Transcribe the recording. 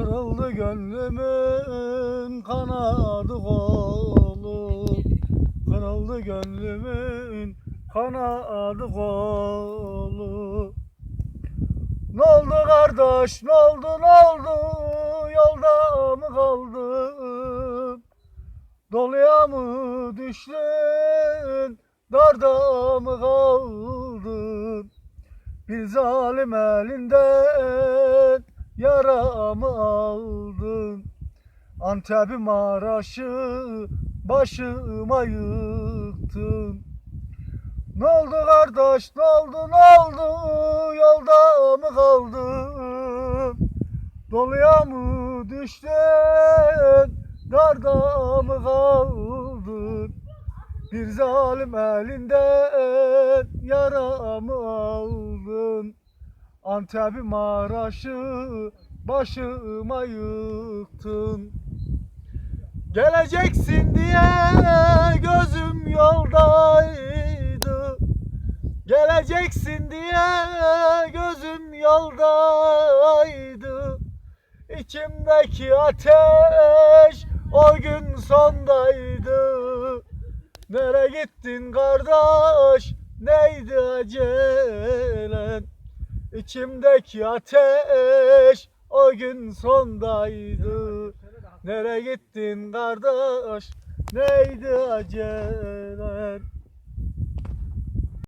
Kırıldı gönlümün kanadı kolu. Kırıldı gönlümün kanadı kolu. Ne oldu kardeş ne oldu ne oldu? Yolda mı kaldın? Doluya mı düştün? Darda mı kaldın? Bir zalim elinden yaramı aldın. Antep'i Maraş'ı başıma yıktın. Ne oldu kardeş ne oldu ne oldu? Yolda mı kaldın? Doluya mı düştün? Darda mı kaldın? Bir zalim elinden yaramı aldın Antep'i Maraş'ı başıma yıktın. Geleceksin diye gözüm yoldaydı. Geleceksin diye gözüm yoldaydı. İçimdeki ateş o gün sondaydı. Nere gittin kardeş? Neydi acelen İçimdeki ateş o gün sondaydı. Nere gittin kardeş? Neydi acelen